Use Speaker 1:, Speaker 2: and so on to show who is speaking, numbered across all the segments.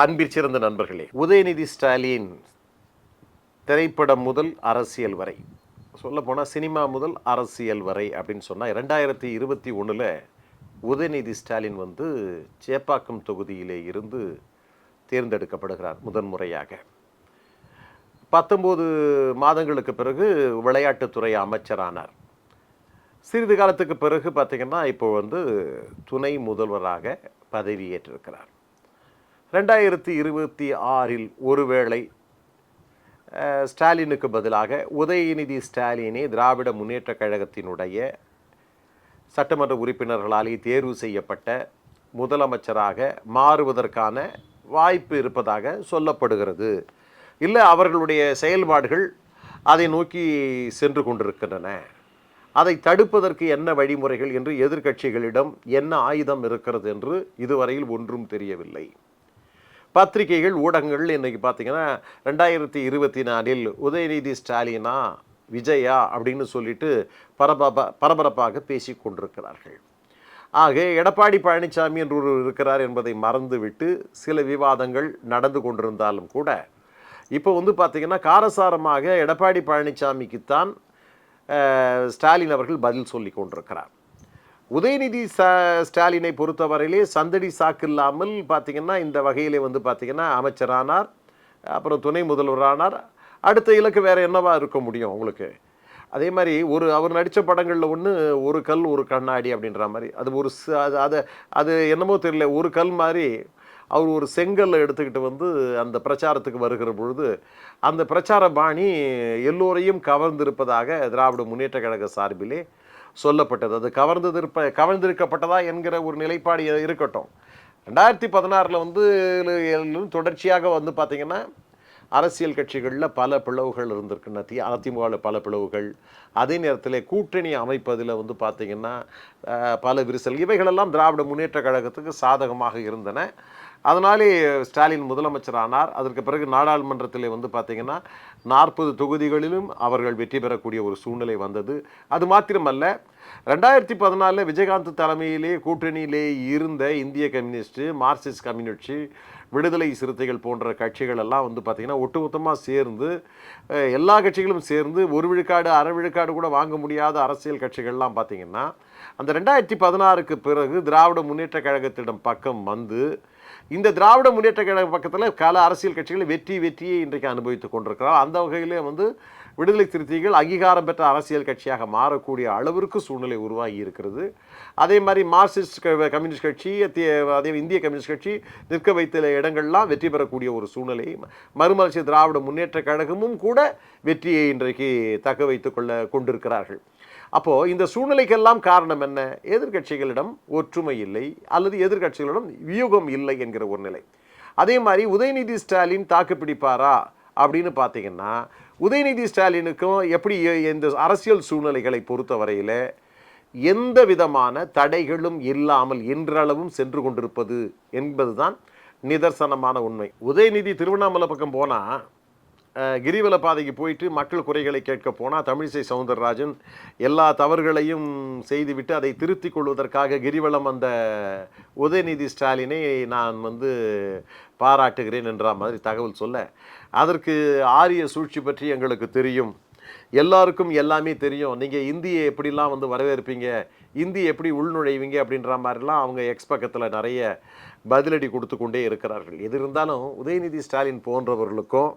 Speaker 1: அன்பில் சிறந்த நண்பர்களே உதயநிதி ஸ்டாலின் திரைப்படம் முதல் அரசியல் வரை. சொல்லப்போனால் சினிமா முதல் அரசியல் வரை அப்படின்னு சொன்னால் ரெண்டாயிரத்தி இருபத்தி ஒன்றில் உதயநிதி ஸ்டாலின் வந்து சேப்பாக்கம் தொகுதியிலே இருந்து தேர்ந்தெடுக்கப்படுகிறார் முதன்முறையாக. பத்தொம்போது மாதங்களுக்கு பிறகு விளையாட்டுத்துறை அமைச்சரானார். சிறிது காலத்துக்கு பிறகு பார்த்திங்கன்னா இப்போ வந்து துணை முதல்வராக பதவியேற்றிருக்கிறார். ரெண்டாயிரத்தி இருபத்தி ஆறில் ஒருவேளை ஸ்டாலினுக்கு பதிலாக உதயநிதி ஸ்டாலினே திராவிட முன்னேற்றக் கழகத்தினுடைய சட்டமன்ற உறுப்பினர்களாலே தேர்வு செய்யப்பட்ட முதலமைச்சராக மாறுவதற்கான வாய்ப்பு இருப்பதாக சொல்லப்படுகிறது. இல்லை அவர்களுடைய செயல்பாடுகள் அதை நோக்கி சென்று கொண்டிருக்கின்றன. அதை தடுப்பதற்கு என்ன வழிமுறைகள் என்று எதிர்க்கட்சிகளிடம் என்ன ஆயுதம் இருக்கிறது என்று இதுவரையில் ஒன்றும் தெரியவில்லை. பத்திரிகைகள் ஊடகங்கள் இன்றைக்கி பார்த்தீங்கன்னா ரெண்டாயிரத்தி இருபத்தி நாலில் உதயநிதி ஸ்டாலினா விஜயா அப்படின்னு சொல்லிட்டு பரபரப்பா பரபரப்பாக பேசி கொண்டிருக்கிறார்கள். ஆக எடப்பாடி பழனிசாமி என்று ஒரு இருக்கிறார் என்பதை மறந்துவிட்டு சில விவாதங்கள் நடந்து கொண்டிருந்தாலும் கூட இப்போ வந்து பார்த்திங்கன்னா காரசாரமாக எடப்பாடி பழனிசாமிக்குத்தான் ஸ்டாலின் அவர்கள் பதில் சொல்லி கொண்டிருக்கிறார். உதயநிதி ச ஸ்டாலினை பொறுத்தவரையிலே சந்தடி சாக்கு இல்லாமல் பார்த்தீங்கன்னா இந்த வகையிலே வந்து பார்த்திங்கன்னா அமைச்சரானார் அப்புறம் துணை முதல்வரானார். அடுத்த இலக்கு வேற என்னவா இருக்க முடியும் உங்களுக்கு? அதே மாதிரி ஒரு அவர் நடித்த படங்களில் ஒன்று ஒரு கல் ஒரு கண்ணாடி அப்படின்ற மாதிரி. அது ஒரு அது அது அது என்னமோ தெரியல ஒரு கல் மாதிரி அவர் ஒரு செங்கல்லை எடுத்துக்கிட்டு வந்து அந்த பிரச்சாரத்துக்கு வருகிற பொழுது அந்த பிரச்சார பாணி எல்லோரையும் கவர்ந்திருப்பதாக திராவிட முன்னேற்ற கழக சார்பிலே சொல்லப்பட்டது. அது கவர்ந்ததிருப்ப கவர்ந்திருக்கப்பட்டதா என்கிற ஒரு நிலைப்பாடு இருக்கட்டும். ரெண்டாயிரத்தி பதினாறில் வந்து தொடர்ச்சியாக வந்து பார்த்திங்கன்னா அரசியல் கட்சிகளில் பல பிளவுகள் இருந்திருக்குன்னா தி அதிமுகவில் பல பிளவுகள். அதே நேரத்தில் கூட்டணி அமைப்பதில் வந்து பார்த்திங்கன்னா பல விரிசல். இவைகளெல்லாம் திராவிட முன்னேற்ற கழகத்துக்கு சாதகமாக இருந்தன. அதனாலே ஸ்டாலின் முதலமைச்சரானார். அதற்கு பிறகு நாடாளுமன்றத்தில் வந்து பார்த்திங்கன்னா நாற்பது தொகுதிகளிலும் அவர்கள் வெற்றி பெறக்கூடிய ஒரு சூழ்நிலை வந்தது. அது மாத்திரமல்ல ரெண்டாயிரத்தி பதினாலில் விஜயகாந்த் தலைமையிலே கூட்டணியிலே இருந்த இந்திய கம்யூனிஸ்ட்டு மார்க்சிஸ்ட் கம்யூனிஸ்ட் விடுதலை சிறுத்தைகள் போன்ற கட்சிகள் எல்லாம் வந்து பார்த்திங்கன்னா ஒட்டுமொத்தமாக சேர்ந்து எல்லா கட்சிகளும் சேர்ந்து ஒரு விழுக்காடு அரை விழுக்காடு கூட வாங்க முடியாத அரசியல் கட்சிகள்லாம் பார்த்திங்கன்னா அந்த ரெண்டாயிரத்தி பதினாறுக்கு பிறகு திராவிட முன்னேற்ற கழகத்திடம் பக்கம் வந்து இந்த திராவிட முன்னேற்ற கழக பக்கத்தில் பல அரசியல் கட்சிகள் வெற்றி வெற்றியை இன்றைக்கு அனுபவித்துக் கொண்டிருக்கிறார். அந்த வகையிலே வந்து விடுதலை சிறுத்தைகள் அங்கீகாரம் பெற்ற அரசியல் கட்சியாக மாறக்கூடிய அளவிற்கு சூழ்நிலை உருவாகி இருக்கிறது. அதே மாதிரி மார்க்சிஸ்ட் கம்யூனிஸ்ட் கட்சி அதே இந்திய கம்யூனிஸ்ட் கட்சி நிற்க வைத்த இடங்கள்லாம் வெற்றி பெறக்கூடிய ஒரு சூழ்நிலை. மறுமலர்ச்சி திராவிட முன்னேற்ற கழகமும் கூட வெற்றியை இன்றைக்கு தக்க வைத்துக் கொள்ள கொண்டிருக்கிறார்கள். அப்போது இந்த சூழ்நிலைக்கெல்லாம் காரணம் என்ன? எதிர்க்கட்சிகளிடம் ஒற்றுமை இல்லை அல்லது எதிர்க்கட்சிகளிடம் வியூகம் இல்லை என்கிற ஒரு நிலை. அதே மாதிரி உதயநிதி ஸ்டாலின் தாக்கு பிடிப்பாரா அப்படின்னு பார்த்தீங்கன்னா உதயநிதி ஸ்டாலினுக்கும் எப்படி இந்த அரசியல் சூழ்நிலைகளை பொறுத்தவரையில் எந்த விதமான தடைகளும் இல்லாமல் இன்றளவும் சென்று கொண்டிருப்பது என்பதுதான் நிதர்சனமான உண்மை. உதயநிதி திருவண்ணாமலை பக்கம் போனால் கிரிவல பாதைக்கு போயிட்டு மக்கள் குறைகளை கேட்க போனால் தமிழிசை சவுந்தரராஜன் எல்லா தவறுகளையும் செய்துவிட்டு அதை திருத்தி கொள்வதற்காக கிரிவலம் அந்த உதயநிதி ஸ்டாலினை நான் வந்து பாராட்டுகிறேன் என்ற மாதிரி தகவல் சொல்ல அதற்கு ஆரிய சூழ்ச்சி பற்றி எங்களுக்கு தெரியும். எல்லாருக்கும் எல்லாமே தெரியும். நீங்கள் இந்தியை எப்படிலாம் வந்து வரவேற்பீங்க இந்தி எப்படி உள்நுழைவீங்க அப்படின்ற மாதிரிலாம் அவங்க எக்ஸ் பக்கத்தில் நிறைய பதிலடி கொடுத்து கொண்டே இருக்கிறார்கள். எது இருந்தாலும் உதயநிதி ஸ்டாலின் போன்றவர்களுக்கும்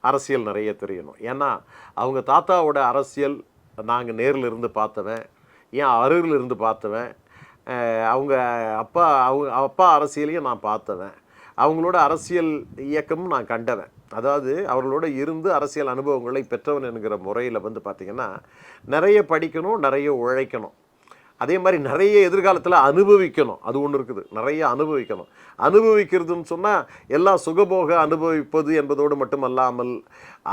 Speaker 1: அரசியல் நிறைய தெரியணும். ஏன்னா அவங்க தாத்தாவோட அரசியல் நாங்கள் நேரில் இருந்து பார்த்தவன் ஏன் அருகில் இருந்து பார்த்தவன் அவங்க அப்பா அவங்க அப்பா அரசியலையும் நான் பார்த்தவன். அவங்களோட அரசியல் இயக்கமும் நான் கண்டவன். அதாவது அவர்களோட இருந்து அரசியல் அனுபவங்களை பெற்றவன் என்கிற முறையில் வந்து பார்த்திங்கன்னா நிறைய படிக்கணும் நிறைய உழைக்கணும். அதே மாதிரி நிறைய எதிர்காலத்தில் அனுபவிக்கணும். அது ஒன்று இருக்குது. நிறைய அனுபவிக்கணும். அனுபவிக்கிறதுன்னு சொன்னால் எல்லாம் சுகபோக அனுபவிப்பது என்பதோடு மட்டுமல்லாமல்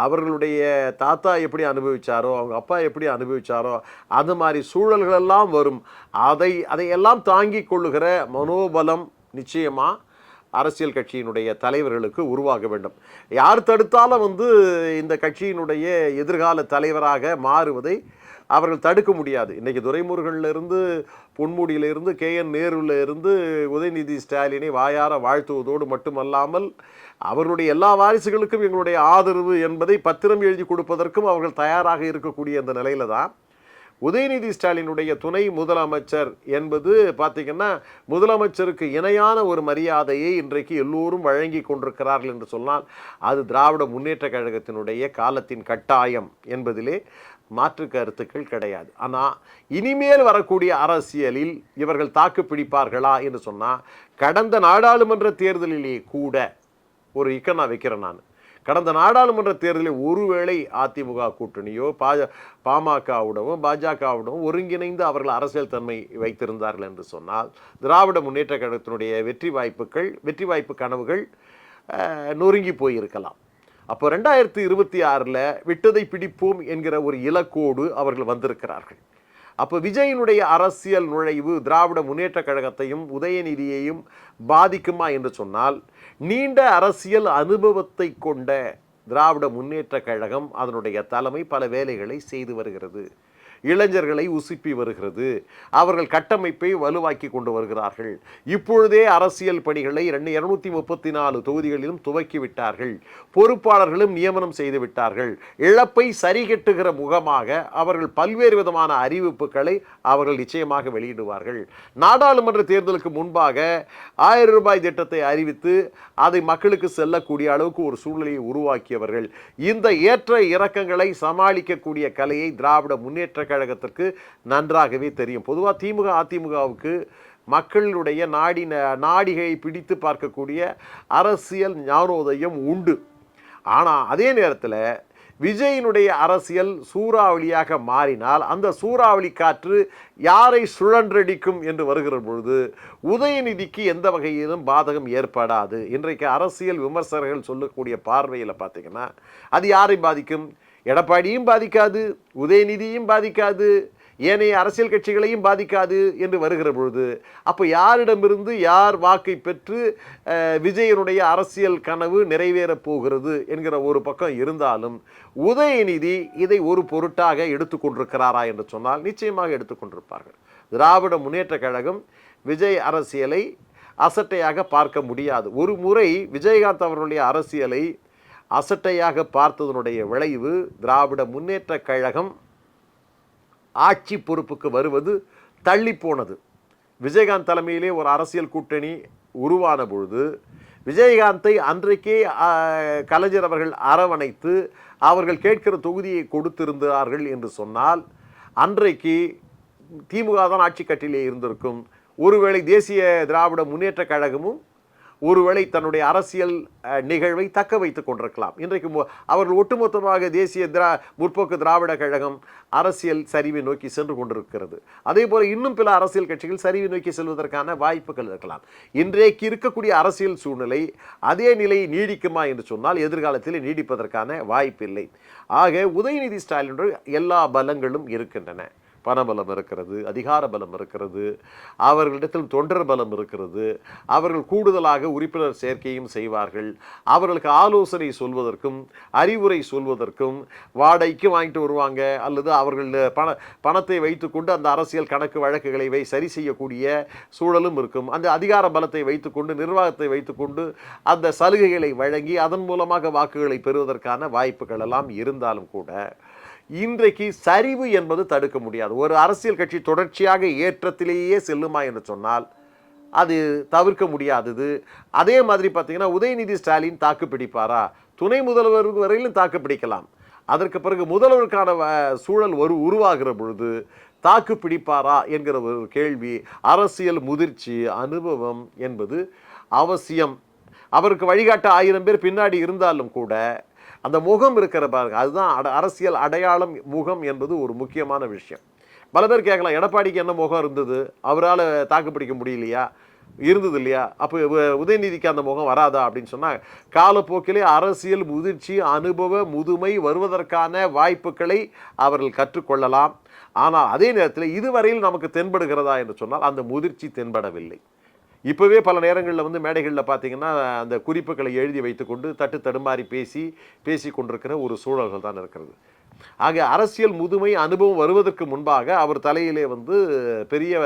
Speaker 1: அவர்களுடைய தாத்தா எப்படி அனுபவித்தாரோ அவங்க அப்பா எப்படி அனுபவிச்சாரோ அது மாதிரி சூழல்களெல்லாம் வரும். அதை அதையெல்லாம் தாங்கி கொள்ளுகிற மனோபலம் நிச்சயமாக அரசியல் கட்சியினுடைய தலைவர்களுக்கு உருவாக வேண்டும். யார் தடுத்தாலும் வந்து இந்த கட்சியினுடைய எதிர்கால தலைவராக மாறுவதை அவர்கள் தடுக்க முடியாது. இன்றைக்கி துரைமுருகன்ல பொன்முடியிலிருந்து இருந்து கே என் நேருவில் இருந்து உதயநிதி ஸ்டாலினை வாயார வாழ்த்துவதோடு மட்டுமல்லாமல் அவருடைய எல்லா வாரிசுகளுக்கும் எங்களுடைய ஆதரவு என்பதை பத்திரம் எழுதி கொடுப்பதற்கும் அவர்கள் தயாராக இருக்கக்கூடிய அந்த நிலையில தான் உதயநிதி ஸ்டாலினுடைய துணை முதலமைச்சர் என்பது பார்த்தீங்கன்னா முதலமைச்சருக்கு இணையான ஒரு மரியாதையை இன்றைக்கு எல்லோரும் வழங்கி கொண்டிருக்கிறார்கள் என்று சொன்னால் அது திராவிட முன்னேற்ற கழகத்தினுடைய காலத்தின் கட்டாயம் என்பதிலே மாற்று கருத்துக்கள் கிடையாது. ஆனால் இனிமேல் வரக்கூடிய அரசியலில் இவர்கள் தாக்கு பிடிப்பார்களா என்று சொன்னால் கடந்த நாடாளுமன்ற தேர்தலிலேயே கூட ஒரு இக்க நான் வைக்கிறேன் நான். கடந்த நாடாளுமன்ற தேர்தலில் ஒருவேளை அதிமுக கூட்டணியோ பாஜ பாமகவுடவும் பாஜகவுடவும் ஒருங்கிணைந்து அவர்கள் அரசியல் தன்மை வைத்திருந்தார்கள் என்று சொன்னால் திராவிட முன்னேற்ற கழகத்தினுடைய வெற்றி வாய்ப்புகள் வெற்றி வாய்ப்பு கனவுகள் நொறுங்கி போயிருக்கலாம். அப்போ ரெண்டாயிரத்தி இருபத்தி ஆறில் விட்டதை பிடிப்போம் என்கிற ஒரு இலக்கோடு அவர்கள் வந்திருக்கிறார்கள். அப்போ விஜயனுடைய அரசியல் நுழைவு திராவிட முன்னேற்ற கழகத்தையும் உதயநிதியையும் பாதிக்குமா என்று சொன்னால் நீண்ட அரசியல் அனுபவத்தை கொண்ட திராவிட முன்னேற்ற கழகம் அதனுடைய தலைமை பல வேலைகளை செய்து வருகிறது. இளைஞர்களை உசுப்பி வருகிறது. அவர்கள் கட்டமைப்பை வலுவாக்கி கொண்டு வருகிறார்கள். இப்பொழுதே அரசியல் பணிகளை ரெண்டு இருநூத்தி முப்பத்தி நாலு தொகுதிகளிலும் துவக்கி விட்டார்கள். பொறுப்பாளர்களும் நியமனம் செய்து விட்டார்கள். இழப்பை சரிகட்டுகிற முகமாக அவர்கள் பல்வேறு விதமான அறிவிப்புகளை அவர்கள் நிச்சயமாக வெளியிடுவார்கள். நாடாளுமன்ற தேர்தலுக்கு முன்பாக ஆயிரம் ரூபாய் திட்டத்தை அறிவித்து அதை மக்களுக்கு செல்லக்கூடிய அளவுக்கு ஒரு சூழ்நிலையை உருவாக்கியவர்கள். இந்த ஏற்ற இறக்கங்களை சமாளிக்கக்கூடிய கலையை திராவிட முன்னேற்ற கழகத்திற்கு நன்றாகவே தெரியும். பொதுவாக திமுக அதிமுகவுக்கு மக்களுடைய நாடி நாடிகை பிடித்து பார்க்கக்கூடிய அரசியல் ஞானோதயம் உண்டு. ஆனால் அதே நேரத்தில் விஜயினுடைய அரசியல் சூறாவளியாக மாறினால் அந்த சூறாவளி காற்று யாரை சுழன்றடிக்கும் என்று வருகிற பொழுது உதயநிதிக்கு எந்த வகையிலும் பாதகம் ஏற்படாது. இன்றைக்கு அரசியல் விமர்சகர்கள் சொல்லக்கூடிய பார்வையில் பார்த்தீங்கன்னா அது யாரை பாதிக்கும்? எடப்பாடியும் பாதிக்காது உதயநிதியும் பாதிக்காது ஏனைய அரசியல் கட்சிகளையும் பாதிக்காது என்று வருகிற பொழுது அப்போ யாரிடமிருந்து யார் வாக்கை பெற்று விஜயனுடைய அரசியல் கனவு நிறைவேறப் போகிறது என்கிற ஒரு பக்கம் இருந்தாலும் உதயநிதி இதை ஒரு பொருட்டாக எடுத்துக்கொண்டிருக்கிறாரா என்று சொன்னால் நிச்சயமாக எடுத்துக்கொண்டிருப்பார்கள் திராவிட முன்னேற்ற கழகம் விஜய் அரசியலை அசட்டையாக பார்க்க முடியாது. ஒரு முறை விஜயகாந்த் அவர்களுடைய அரசியலை அசட்டையாக பார்த்ததனுடைய விளைவு திராவிட முன்னேற்ற கழகம் ஆட்சி பொறுப்புக்கு வருவது தள்ளி போனது விஜயகாந்த் தலைமையிலே ஒரு அரசியல் கூட்டணி உருவான பொழுது விஜயகாந்தை அன்றைக்கே கலைஞர் அவர்கள் அரவணைத்து அவர்கள் கேட்கிற தொகுதியை கொடுத்திருந்தார்கள் என்று சொன்னால் அன்றைக்கு திமுக தான் ஆட்சி கட்டிலே இருந்திருக்கும். ஒருவேளை தேசிய திராவிட முன்னேற்ற கழகமும் ஒருவேளை தன்னுடைய அரசியல் நிகழ்வை தக்க வைத்துக் கொண்டிருக்கலாம். இன்றைக்கு அவர்கள் ஒட்டுமொத்தமாக தேசிய திரா முற்போக்கு திராவிட கழகம் அரசியல் சரிவை நோக்கி சென்று கொண்டிருக்கிறது. அதே போல இன்னும் பல அரசியல் கட்சிகள் சரிவை நோக்கி செல்வதற்கான வாய்ப்புகள் இருக்கலாம். இன்றைக்கு இருக்கக்கூடிய அரசியல் சூழ்நிலை அதே நிலையை நீடிக்குமா என்று சொன்னால் எதிர்காலத்தில் நீடிப்பதற்கான வாய்ப்பில்லை. ஆக உதயநிதி ஸ்டாலின் எல்லா பலங்களும் இருக்கின்றன. பணபலம் இருக்கிறது அதிகார பலம் இருக்கிறது அவர்களிடத்தில் தொண்டர் பலம் இருக்கிறது அவர்கள் கூடுதலாக உறுப்பினர் சேர்க்கையும் செய்வார்கள். அவர்களுக்கு ஆலோசனை சொல்வதற்கும் அறிவுரை சொல்வதற்கும் வாடகைக்கு வாங்கிட்டு வருவாங்க அல்லது அவர்கள் பண பணத்தை வைத்துக்கொண்டு அந்த அரசியல் கணக்கு வழக்குகளை வை சரி செய்யக்கூடிய சூழலும் இருக்கும். அந்த அதிகார பலத்தை வைத்துக்கொண்டு நிர்வாகத்தை வைத்துக்கொண்டு அந்த சலுகைகளை வழங்கி அதன் மூலமாக வாக்குகளை பெறுவதற்கான வாய்ப்புகள் எல்லாம் இருந்தாலும் கூட இன்றைக்கு சரிவு என்பது தடுக்க முடியாது. ஒரு அரசியல் கட்சி தொடர்ச்சியாக ஏற்றத்திலேயே செல்லுமா என்று சொன்னால் அது தவிர்க்க முடியாதது. அதே மாதிரி பார்த்தீங்கன்னா உதயநிதி ஸ்டாலின் தாக்கு பிடிப்பாரா? துணை முதல்வர் வரையிலும் தாக்கு பிடிக்கலாம். அதற்கு பிறகு முதல்வருக்கான வ- சூழல் ஒரு உருவாகிற பொழுது தாக்கு பிடிப்பாரா என்கிற ஒரு கேள்வி அரசியல் முதிர்ச்சி அனுபவம் என்பது அவசியம். அவருக்கு வழிகாட்ட ஆயிரம் பேர் பின்னாடி இருந்தாலும் கூட அந்த முகம் இருக்கிற பாருங்க. அதுதான் அட- அரசியல் அடையாளம் முகம் என்பது ஒரு முக்கியமான விஷயம். பல பேர் கேட்கலாம் எடப்பாடிக்கு என்ன முகம் இருந்தது? அவரால் தாக்கு பிடிக்க முடியலையா? இருந்தது இல்லையா? அப்போ உதயநிதிக்கு அந்த முகம் வராதா அப்படின்னு சொன்னால் காலப்போக்கிலே அரசியல் முதிர்ச்சி அனுபவ முதுமை வருவதற்கான வாய்ப்புகளை அவர்கள் கற்றுக்கொள்ளலாம். ஆனால் அதே நேரத்தில் இதுவரையில் நமக்கு தென்படுகிறதா என்று சொன்னால் அந்த முதிர்ச்சி தென்படவில்லை. இப்போவே பல நேரங்களில் வந்து மேடைகளில் பார்த்தீங்கன்னா அந்த குறிப்புகளை எழுதி வைத்துக்கொண்டு தட்டு தடுமாறி பேசி பேசி கொண்டிருக்கிற ஒரு சூழல்கள் தான் இருக்கிறது. ஆக அரசியல் முதுமை அனுபவம் வருவதற்கு முன்பாக அவர் தலையிலே வந்து பெரிய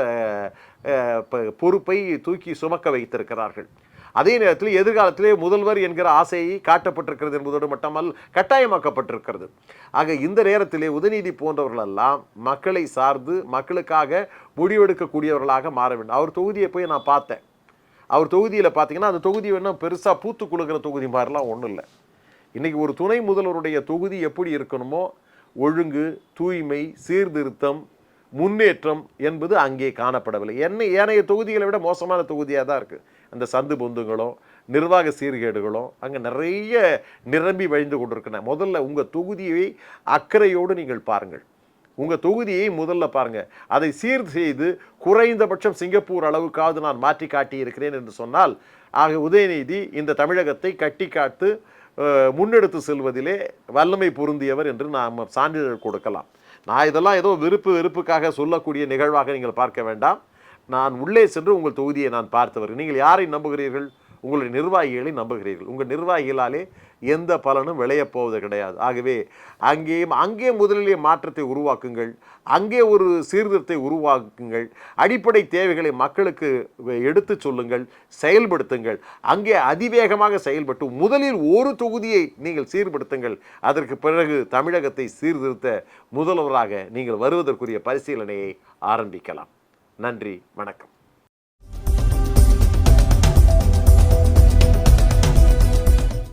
Speaker 1: ப- பொறுப்பை தூக்கி சுமக்க வைத்திருக்கிறார்கள். அதே நேரத்தில் எதிர்காலத்திலே முதல்வர் என்கிற ஆசையை காட்டப்பட்டிருக்கிறது என்பதோடு மட்டுமல் கட்டாயமாக்கப்பட்டிருக்கிறது. ஆக இந்த நேரத்திலே உதயநிதி போன்றவர்களெல்லாம் மக்களை சார்ந்து மக்களுக்காக முடிவெடுக்கக்கூடியவர்களாக மாற வேண்டும். அவர் தொகுதியை போய் நான் பார்த்தேன். அவர் தொகுதியில் பார்த்தீங்கன்னா அந்த தொகுதி வேணும் பெருசாக பூத்து குலுக்கிற தொகுதி மாதிரிலாம் ஒன்றும் இல்லை. இன்றைக்கி ஒரு துணை முதல்வருடைய தொகுதி எப்படி இருக்கணுமோ ஒழுங்கு தூய்மை சீர்திருத்தம் முன்னேற்றம் என்பது அங்கே காணப்படவில்லை. என்ன ஏனைய தொகுதிகளை விட மோசமான தொகுதியாக தான் இருக்குது அந்த சந்து பொந்துங்களும் நிர்வாக சீர்கேடுகளும் அங்கே நிறைய நிரம்பி வழிந்து கொண்டிருக்கின்றன. முதல்ல உங்கள் தொகுதியை அக்கறையோடு நீங்கள் பாருங்கள். உங்கள் தொகுதியை முதல்ல பாருங்கள் அதை சீர் செய்து குறைந்தபட்சம் சிங்கப்பூர் அளவுக்காவது நான் மாற்றி காட்டியிருக்கிறேன் என்று சொன்னால் ஆக உதயநிதி இந்த தமிழகத்தை கட்டி காத்து முன்னெடுத்து செல்வதிலே வல்லமை பொருந்தியவர் என்று நாம் சான்றிதழ் கொடுக்கலாம். நான் இதெல்லாம் ஏதோ விருப்பு வெறுப்புக்காக சொல்லக்கூடிய நிகழ்வாக நீங்கள் பார்க்க வேண்டாம். நான் உள்ளே சென்று உங்கள் தொகுதியை நான் பார்த்தவர். நீங்கள் யாரை நம்புகிறீர்கள்? உங்களுடைய நிர்வாகிகளை நம்புகிறீர்கள். உங்கள் நிர்வாகிகளாலே எந்த பலனும் விளையப் போவது கிடையாது. ஆகவே அங்கேயும் அங்கே முதலிலே மாற்றத்தை உருவாக்குங்கள். அங்கே ஒரு சீர்திருத்தத்தை உருவாக்குங்கள். அடிப்படை தேவைகளை மக்களுக்கு எடுத்து சொல்லுங்கள் செயல்படுத்துங்கள். அங்கே அதிவேகமாக செயல்பட்டு முதலில் ஒரு தொகுதியை நீங்கள் சீர்படுத்துங்கள். அதற்கு பிறகு தமிழகத்தை சீர்திருத்த முதல்வராக நீங்கள் வருவதற்குரிய பரிசீலனையை ஆரம்பிக்கலாம். நன்றி வணக்கம்.